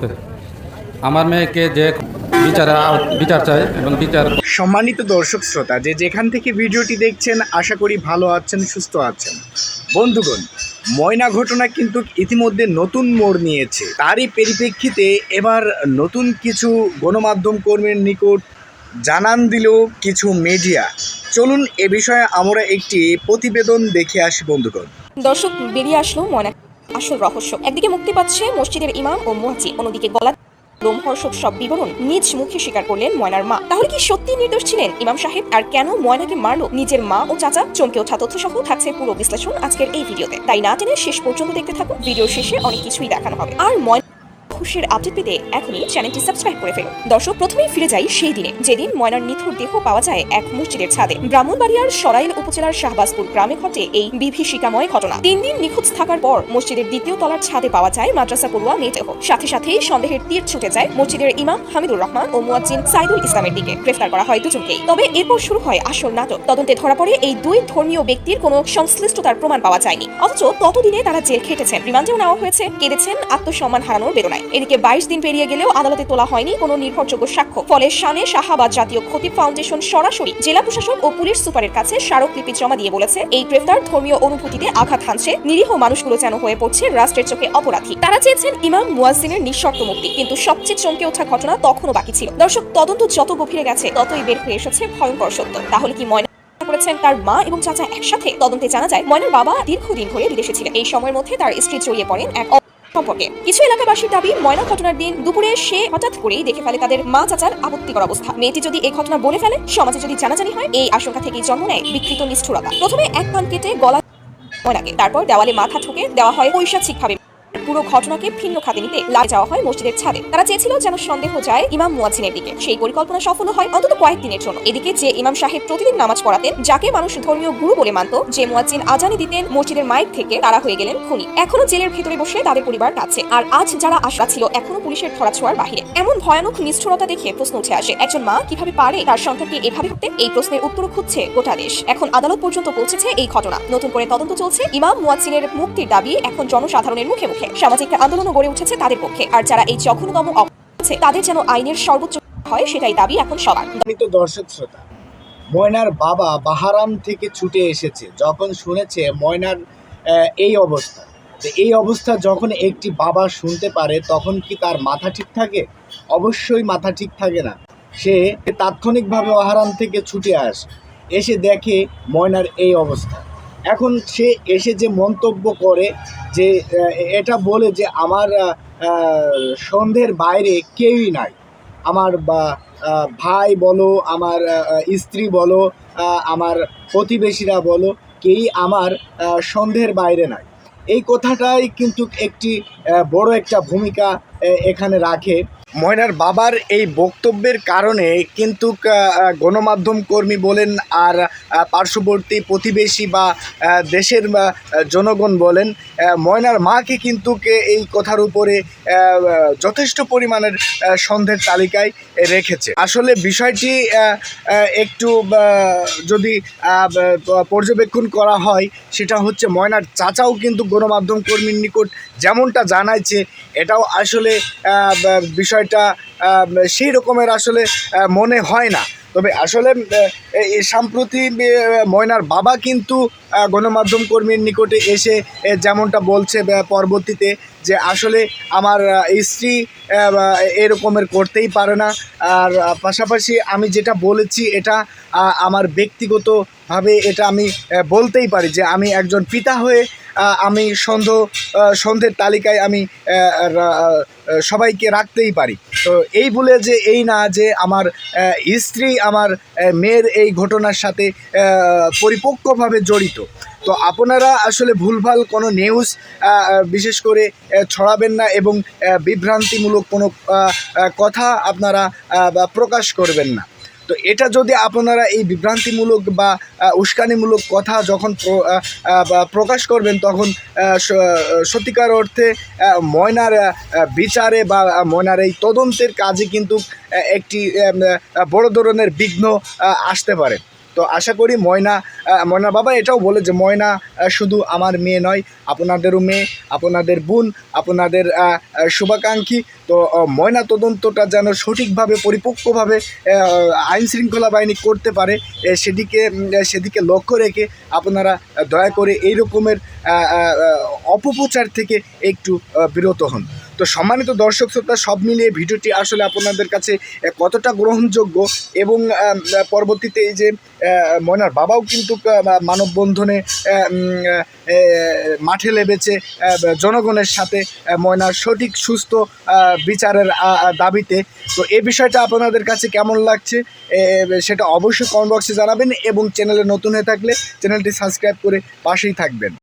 বলতে আমার মেয়েকে যে বিচার বিচার চাই এবং বিচার সম্মানিত দর্শক শ্রোতা যে যেখান থেকে ভিডিওটি দেখছেন আশা করি ভালো আছেন সুস্থ আছেন। বন্ধুগণ ময়না ঘটনা কিন্তু ইতিমধ্যে নতুন মোড় নিয়েছে। তারই পরিপ্রেক্ষিতে এবার নতুন কিছু গণমাধ্যম কর্মীর নিকট জানান দিল কিছু মিডিয়া। চলুন এ বিষয়ে আমরা একটি প্রতিবেদন দেখে আসি বন্ধুগণ। দর্শক বেরিয়ে আসলো ময়না। আসল রহস্য। একদিকে মুক্তি পাচ্ছে মসজিদের ইমাম ও মুয়াজি অন্যদিকে গলা রোমহর্ষক সব বিবরণ নিজ মুখে স্বীকার করলেন ময়নার মা। তাহলে কি সত্যি নির্দোষ ছিলেন ইমাম সাহেব? আর কেন ময়নাকে মারলো? নিজের মা ও চাচা, চমকে ওঠা তথ্য সহ থাকছে পুরো বিশ্লেষণ আজকের এই ভিডিওতে। তাই না টেনে শেষ পর্যন্ত দেখতে থাকুন। ভিডিও শেষে অনেক কিছুই দেখানো হবে। আর ময়না খুশির আপডেট পেতে এখনই চ্যানেলটি সাবস্ক্রাইব করে ফেলুন দর্শক, প্রথমেই ফিরে যাই সেই দিনে, যেদিন ময়নার নিথুর দেহ পাওয়া যায় এক মসজিদের ছাদে। ব্রাহ্মণবাড়িয়ার সরাইল উপজেলার শাহবাজপুর গ্রামে ঘটে এই বিভীষিকাময় ঘটনা। তিন দিন নিখোঁজ থাকার পর মসজিদের দ্বিতীয় তলার ছাদে পাওয়া যায় মাদ্রাসা পড়ুয়া মেয়েদেহ সাথে সাথেই সন্দেহের তীর ছুটে যায় মসজিদের ইমাম হামিদুর রহমান ও মুয়াজ্জিন সাইদুল ইসলামের দিকে। গ্রেফতার করা হয় দুজনকেই। তবে এরপর শুরু হয় আসল নাটক। তদন্তে ধরা পড়ে এই দুই ধর্মীয় ব্যক্তির কোনো সংশ্লিষ্টতার প্রমাণ পাওয়া যায়নি। অথচ ততদিনে তারা জেল খেটেছেন। রিমান্ডেও নেওয়া হয়েছে, কেঁদেছেন, আত্মসম্মান হারানোর বেদনায়। এদিকে বাইশ দিন পেরিয়ে গেলেও আদালতে তোলা হয়নি কোনো নির্ভরযোগ্য সাক্ষ্য। ফলে শানে শাহাবাদ জাতীয় ক্ষতি ফাউন্ডেশন সরাসরি জেলা প্রশাসক ও পুলিশ সুপারের কাছে স্মারকলিপি জমা দিয়ে বলেছে, এই গ্রেফতার ধর্মীয় অনুভূতিতে আঘাত হানছে, নিরীহ মানুষগুলো যেন হয়ে পড়ছে রাষ্ট্রের চোখে অপরাধী। তারা চেয়েছেন ইমাম মুয়াজ্জিনের নিঃশর্ত মুক্তি, কিন্তু সবচেয়ে চমকে ওঠা ঘটনা তখনও বাকি ছিল। দর্শক, তদন্ত যত গভীরে গেছে, ততই বের হয়ে এসেছে ভয়ঙ্কর সত্য। তাহলে কি ময়না করেছেন তার মা এবং চাচা একসাথে? তদন্তে জানা যায়, ময়নার বাবা দীর্ঘদিন ধরে বিদেশে ছিলেন। এই সময়ের মধ্যে তার স্ত্রী জড়িয়ে পড়েন এক সম্পর্কে। কিছু এলাকাবাসীর দাবি, ময়না ঘটনার দিন দুপুরে সে হঠাৎ করেই দেখে ফেলে তাদের মা চাচার আপত্তিকর অবস্থা। মেয়েটি যদি এই ঘটনা বলে ফেলে, সমাজে যদি জানাজানি হয়, এই আশঙ্কা থেকেই জন্ম নেয় বিকৃত নিষ্ঠুরতা। প্রথমে এক কান কেটে গলা ময়নাকে, তারপর দেওয়ালে মাথা ঠুকে দেওয়া হয় পৈশাচিকভাবে। পুরো ঘটনাকে ভিন্ন খাতে নিতে লাগে যাওয়া হয় মসজিদের ছাদে। তারা চেয়েছিল যেন সন্দেহ যায় ইমাম মুয়াজ্জিনের দিকে। সেই পরিকল্পনা সফল হয় অন্তত কয়েকদিনের জন্য। এদিকে যে ইমাম সাহেব প্রতিদিন নামাজ পড়াতেন, যাকে মানুষ ধর্মীয় গুরু বলে মানত, যে মুয়াজ্জিন আজানি দিতেন মসজিদের মাইক থেকে, তারা হয়ে গেলেন খুনি। এখনও জেলের ভিতরে বসে তাদের পরিবার কাছে আর আজ যারা আশা ছিল, এখনও পুলিশের ধরাছোঁয়ার বাহিরে। এমন ভয়ানক নিষ্ঠুরতা দেখে প্রশ্ন উঠে আসে, একজন মা কীভাবে পারে তার সন্তানকে এভাবে হতে এই প্রশ্নের উত্তর খুঁজছে গোটা দেশ। এখন আদালত পর্যন্ত পৌঁছেছে এই ঘটনা। নতুন করে তদন্ত চলছে ইমাম মুয়াজ্জিনের মুক্তির দাবি এখন জনসাধারণের মুখে মুখে। সামাজিক আন্দোলনও গড়ে উঠেছে তাদের পক্ষে। আর যারা এই জঘন্যতম অপরাধ তাদের যেন আইনের সর্বোচ্চ হয়, সেটাই দাবি এখন সবার। দর্শক শ্রোতা। ময়নার বাবা বাহারাম থেকে ছুটে এসেছে, যখন শুনেছে ময়নার এই অবস্থা। এই অবস্থা যখন একটি বাবা শুনতে পারে, তখন কি তার মাথা ঠিক থাকে? অবশ্যই মাথা ঠিক থাকে না। সে তাৎক্ষণিকভাবে আহারাম থেকে ছুটে আসে। এসে দেখে ময়নার এই অবস্থা। এখন সে এসে যে মন্তব্য করে যে এটা বলে যে আমার সন্ধ্যের বাইরে কেউই নাই। আমার বা ভাই বলো, আমার স্ত্রী বলো আমার প্রতিবেশীরা বলো কেই আমার সন্দেহের বাইরে নাই। এই কথাটাই কিন্তু একটি বড় একটা ভূমিকা এখানে রাখে। ময়নার বাবার এই বক্তব্যের কারণে কিন্তু গণমাধ্যম কর্মী বলেন আর পার্শ্ববর্তী প্রতিবেশী বা দেশের জনগণ বলেন ময়নার মাকে কিন্তু এই কথার উপরে যথেষ্ট পরিমাণের সন্দেহের তালিকায় রেখেছে। আসলে বিষয়টি একটু যদি পর্যবেক্ষণ করা হয়, সেটা হচ্ছে ময়নার চাচাও কিন্তু গণমাধ্যম কর্মীর নিকট যেমনটা জানাইছে, এটাও আসলে বিষয়টা সেই রকমের আসলে মনে হয় না। তবে আসলে সাম্প্রতি ময়নার বাবা কিন্তু গণমাধ্যম কর্মীর নিকটে এসে যেমনটা বলছে পরবর্তীতে যে আসলে আমার স্ত্রী এরকমের করতেই পারে না। আর পাশাপাশি আমি যেটা বলেছি, এটা আমার ব্যক্তিগতভাবে এটা আমি বলতেই পারি যে আমি একজন পিতা হয়ে আমি সন্ধ আহ, সন্ধ্যের তালিকায় আমি সবাইকে রাখতেই পারি। তো এই বলে যে এই না যে আমার স্ত্রী আমার মেয়ের এই ঘটনার সাথে পরিপক্কভাবে জড়িত। তো আপনারা আসলে ভুলভাল কোনো নিউজ বিশেষ করে ছড়াবেন না এবং বিভ্রান্তিমূলক কোনো কথা আপনারা প্রকাশ করবেন না। তো এটা যদি আপনারা এই বিভ্রান্তিমূলক বা উস্কানিমূলক কথা যখন প্রকাশ করবেন, তখন সত্যিকার অর্থে ময়নার বিচারে বা ময়নার এই তদন্তের কাজে কিন্তু একটি বড় ধরনের বিঘ্ন আসতে পারে। তো আশা করি ময়না ময়না বাবা এটাও বলে যে ময়না শুধু আমার মেয়ে নয়, আপনাদেরও মেয়ে, আপনাদের বোন, আপনাদের শুভাকাঙ্ক্ষী। তো ময়না তদন্তটা যেন সঠিকভাবে, পরিপক্কভাবে আইন শৃঙ্খলা বাহিনী করতে পারে সেদিকে সেদিকে লক্ষ্য রেখে আপনারা দয়া করে এই রকমের অপপ্রচার থেকে একটু বিরত হন। তো সম্মানিত দর্শক শ্রোতা, সব মিলিয়ে ভিডিওটি আসলে আপনাদের কাছে কতটা গ্রহণযোগ্য এবং পরবর্তীতে এই যে ময়নার বাবাও কিন্তু মানববন্ধনে মাঠে লেবেছে জনগণের সাথে ময়নার সঠিক, সুস্থ বিচারের দাবিতে। তো এই বিষয়টা আপনাদের কাছে কেমন লাগছে? সেটা অবশ্যই কমেন্ট বক্সে জানাবেন এবং চ্যানেলে নতুন হয়ে থাকলে চ্যানেলটি সাবস্ক্রাইব করে পাশেই থাকবেন।